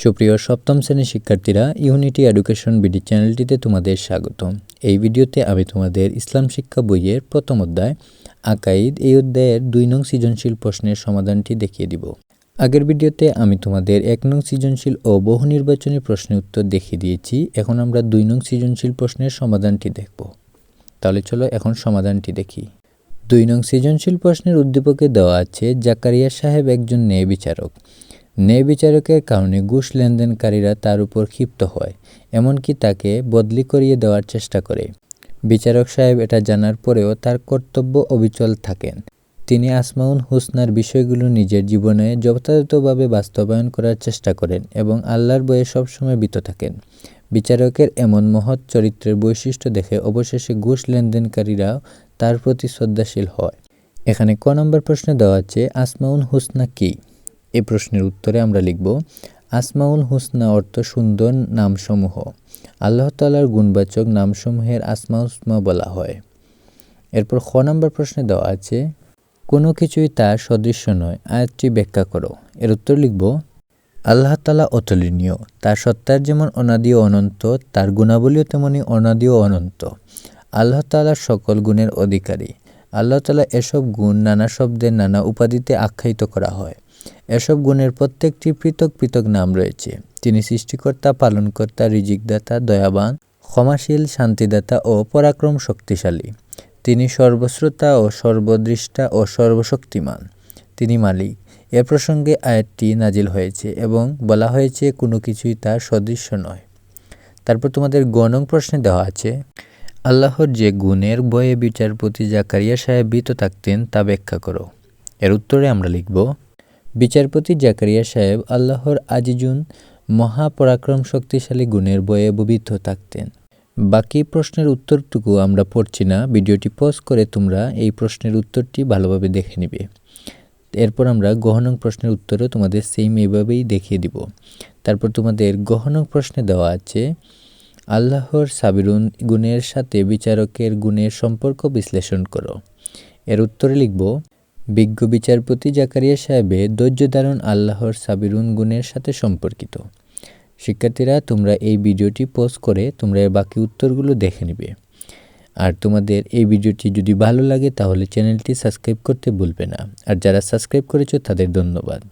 সুপ্রিয় সপ্তম শ্রেণির শিক্ষার্থীরা ইউনিটি এডুকেশন বিডি চ্যানেলটিতে তোমাদের স্বাগতম। এই ভিডিওতে আমি তোমাদের ইসলাম শিক্ষা বইয়ের প্রথম অধ্যায়, আকাইদ, এই অধ্যায়ের দুই নং সৃজনশীল প্রশ্নের সমাধানটি দেখিয়ে দিব। আগের ভিডিওতে আমি তোমাদের এক নং সৃজনশীল ও বহু নির্বাচনী প্রশ্নের উত্তর দেখিয়ে দিয়েছি, এখন আমরা দুই নং সৃজনশীল প্রশ্নের সমাধানটি দেখব। তাহলে চলো এখন সমাধানটি দেখি। দুই নং সৃজনশীল প্রশ্নের উদ্দীপকে দেওয়া আছে জাকারিয়া সাহেব একজন ন্যায় বিচারক। ন্যায় বিচারকের কারণে ঘুষ লেনদেনকারীরা তার উপর ক্ষিপ্ত হয়, এমনকি তাকে বদলি করিয়ে দেওয়ার চেষ্টা করে। বিচারক সাহেব এটা জানার পরেও তার কর্তব্য অবিচল থাকেন। তিনি আসমাউন হুসনার বিষয়গুলো নিজের জীবনে যথাযথভাবে বাস্তবায়ন করার চেষ্টা করেন এবং আল্লাহর বয়ে সবসময় বিত থাকেন। বিচারকের এমন মহৎ চরিত্রের বৈশিষ্ট্য দেখে অবশেষে ঘুষ লেনদেনকারীরাও তার প্রতি শ্রদ্ধাশীল হয়। এখানে ক নম্বর প্রশ্নে দেওয়া আছে, আসমাউন হুসনা কী? এই প্রশ্নের উত্তরে আমরা লিখব, আসমাউল হুসনা অর্থ সুন্দর নামসমূহ। আল্লাহ তালার গুণবাচক নামসমূহের আসমা উসমা বলা হয়। এরপর খ নম্বর প্রশ্নে দেওয়া আছে, কোনো কিছুই তার সদৃশ্য নয়। আয়াতটি ব্যাখ্যা করো। এর উত্তর লিখব, আল্লাহ তালা অতুলনীয়। তার সত্তার যেমন অনাদি অনন্ত, তার গুণাবলীও তেমনি অনাদি অনন্ত। আল্লাহ তালার সকল গুণের অধিকারী। আল্লাহ তালা এসব গুণ নানা শব্দের নানা উপাধিতে আখ্যায়িত করা হয়। এসব গুণের প্রত্যেকটি পৃথক পৃথক নাম রয়েছে। তিনি সৃষ্টিকর্তা, পালনকর্তা, রিজিকদাতা, দয়াবান, ক্ষমাশীল, শান্তিদাতা ও পরাক্রম শক্তিশালী। তিনি সর্বশ্রোতা ও সর্বদৃষ্টা ও সর্বশক্তিমান। তিনি মালিক। এ প্রসঙ্গে আয়াতটি নাজিল হয়েছে এবং বলা হয়েছে, কোনো কিছুই তার সদৃশ্য নয়। তারপর তোমাদের গণং প্রশ্নে দেওয়া আছে আল্লাহর যে গুণের বয়ে বিচারপতি জাকারিয়া সাহেব ভীত থাকতেন তা ব্যাখ্যা করো। এর উত্তরে আমরা লিখব বিচারপতি জাকারিয়া সাহেব আল্লাহর আজিজুন মহাপরাক্রম শক্তিশালী গুণের বয়ে ববিদ্ধ থাকতেন। বাকি প্রশ্নের উত্তরটুকু আমরা পড়ছি না, ভিডিওটি পজ করে তোমরা এই প্রশ্নের উত্তরটি ভালোভাবে দেখে নিবে। এরপর আমরা গহনং প্রশ্নের উত্তরও তোমাদের সেম এইভাবেই দেখিয়ে দিব। তারপর তোমাদের গহনং প্রশ্নে দেওয়া আছে আল্লাহর সাবিরুন গুণের সাথে বিচারকের গুণের সম্পর্ক বিশ্লেষণ করো। এর উত্তরে লিখব, বিজ্ঞ বিচারপতি জাকারিয়া সাহেবের ধৈর্য ধারণ আল্লাহর সাবিরুন গুণের সাথে সম্পর্কিত। শিক্ষার্থীরা, তোমরা এই ভিডিওটি পোস্ট করে তোমরা এর বাকি উত্তরগুলো দেখে নিবে। আর তোমাদের এই ভিডিওটি যদি ভালো লাগে, তাহলে চ্যানেলটি সাবস্ক্রাইব করতে ভুলবে না। আর যারা সাবস্ক্রাইব করেছ, তাদের ধন্যবাদ।